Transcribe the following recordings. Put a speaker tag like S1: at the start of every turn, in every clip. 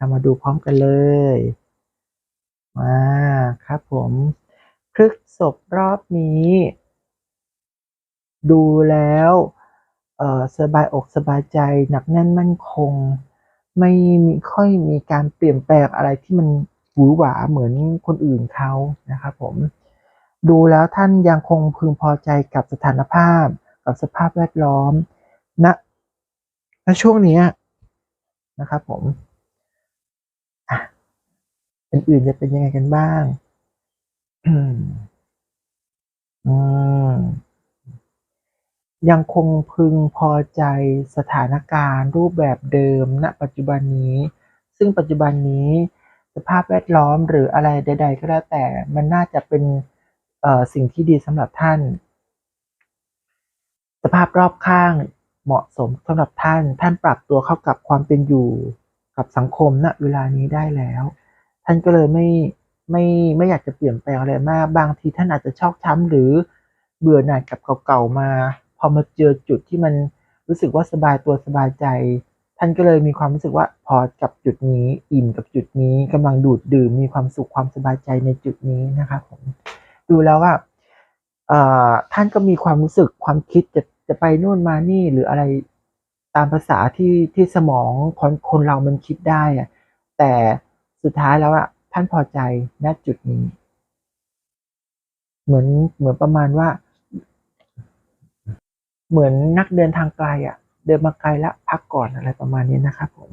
S1: เรามาดูพร้อมกันเลยมาครับผมพฤกษบรอบนี้ ดูแล้วสบายอกสบายใจหนักแน่นมั่นคง ไม่มีค่อยมีการเปลี่ยนแปลงอะไรที่มันหวือหวาเหมือนคนอื่นเขานะครับผมดูแล้วท่านยังคงพึงพอใจกับสถานภาพ กับสภาพแวดล้อมณณช่วงนี้นะครับผม อื่นๆจะเป็นยังไงกันบ้างยังคงพึงพอใจสถานการณ์รูปแบบเดิม ณ ปัจจุบันนี้ ซึ่งปัจจุบันนี้ สภาพแวดล้อมหรืออะไรใด ๆ ก็แล้วแต่มันน่าจะเป็นสิ่งที่ดีสำหรับท่าน สภาพรอบข้างเหมาะสมสำหรับท่าน ท่านปรับตัวเข้ากับความเป็นอยู่กับสังคมณเวลานี้ได้แล้ว ท่านก็เลยไม่ไม่ไม่อยากจะเปลี่ยนแปลงอะไรมาก บางทีท่านอาจจะชอกช้ำหรือเบื่อหน่ายกับเก่าๆมา พอมาเจอจุดที่มันรู้สึกว่าสบายตัวสบายใจ ท่านก็เลยมีความรู้สึกว่าพอกับจุดนี้ อิ่มกับจุดนี้กำลังดูดดื่มมีความสุขความสบายใจในจุดนี้นะครับผมดูแล้วว่าท่านก็มีความรู้สึกความคิดจะจะไปนู่นมานี่หรืออะไรตามภาษาที่ที่สมองคนคนเรามันคิดได้อะแต่ สุดท้ายแล้วอะท่านพอใจณจุดนี้ เหมือนเหมือนประมาณว่า เหมือนนักเดินทางไกลอะเดินมาไกลแล้วพักก่อนอะไรประมาณนี้นะครับผม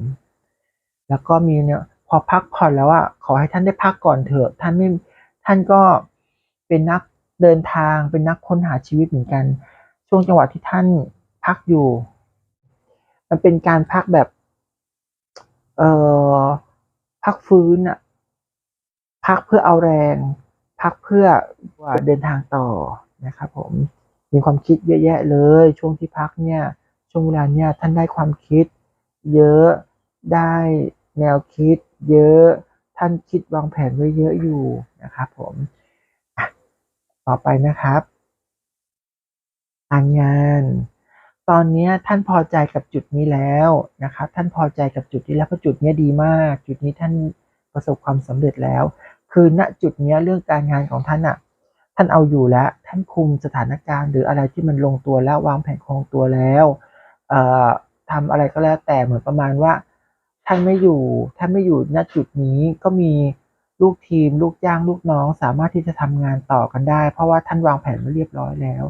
S1: แล้วก็มีเนี่ยพอพักผ่อนแล้วอะขอให้ท่านได้พักก่อนเถอะท่านไม่ท่านก็เป็นนักเดินทางเป็นนักค้นหาชีวิตเหมือนกัน ช่วงจังหวะที่ท่านพักอยู่ มันเป็นการพักแบบ เออ พักฟื้นอะพักเพื่อเอาแรง พักเพื่อเดินทางต่อนะครับผมมีความคิดเยอะแยะเลย ช่วงที่พักเนี่ย ช่วงเวลาเนี่ยท่านได้ความคิด เยอะได้แนวคิด เยอะท่านคิดวางแผนไว้เยอะอยู่นะครับผมต่อไปนะครับการงาน ตอนนี้ท่านพอใจกับจุดนี้แล้วนะครับ ท่านพอใจกับจุดนี้แล้วเพราะจุดนี้ดีมาก จุดนี้ท่านประสบความสำเร็จแล้ว คือณจุดนี้เรื่องการงานของท่านอะท่านเอาอยู่แล้ว ท่านคุมสถานการณ์หรืออะไรที่มันลงตัวแล้ววางแผนคงตัวแล้วเอ่อทำอะไรก็แล้วแต่เหมือนประมาณว่า ท่านไม่อยู่ท่านไม่อยู่ณจุดนี้ก็มีลูกทีม ลูกจ้างลูกน้องสามารถที่จะทำงานต่อกันได้ เพราะว่าท่านวางแผนไว้เรียบร้อยแล้ว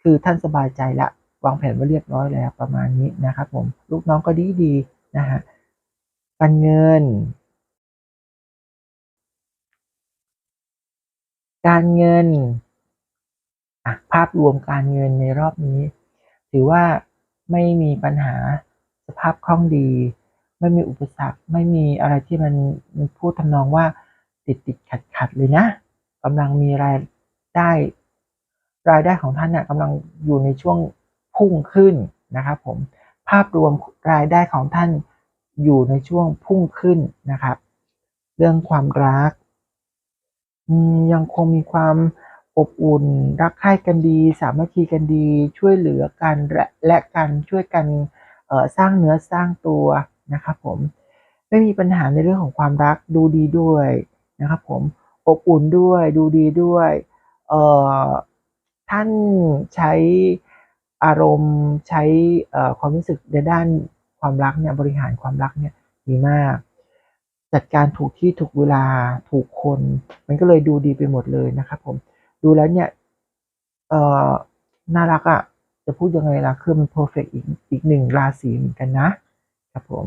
S1: คือท่านสบายใจละ วางแผนไว้เรียบร้อยแล้วประมาณนี้นะครับผมลูกน้องก็ดีดีนะฮะการเงิน การเงินภาพรวมการเงินในรอบนี้ ถือว่าไม่มีปัญหาสภาพคล่องดี ไม่มีอุปสรรค ไม่มีอะไรที่มันมันพูดทำนองว่าติดติดขัดขัดเลยนะกำลังมีรายได้รายได้ของท่านน่ะกำลังอยู่ในช่วง พุ่งขึ้นนะครับผมภาพรวมรายได้ของท่านอยู่ในช่วงพุ่งขึ้นนะครับ เรื่องความรัก ยังคงมีความอบอุ่นรักใคร่กันดี สามัคคีกันดี ช่วยเหลือกันและและกันช่วยกันสร้างเนื้อสร้างตัวนะครับผมไม่มีปัญหาในเรื่องของความรักดูดีด้วยนะครับผมอบอุ่นด้วยดูดีด้วยท่านใช้ อารมณ์ใช้ความรู้สึกในด้านความรักเนี่ยบริหารความรักเนี่ยดีมาก จัดการถูกที่ถูกเวลาถูกคน มันก็เลยดูดีไปหมดเลยนะครับผมดูแล้วเนี่ยเอ่อน่ารักอะ่ะจะพูดยังไงล่ะคือมันเพอร์เฟกอีกอีกหนึ่งราศีเหมือนกันนะครับผม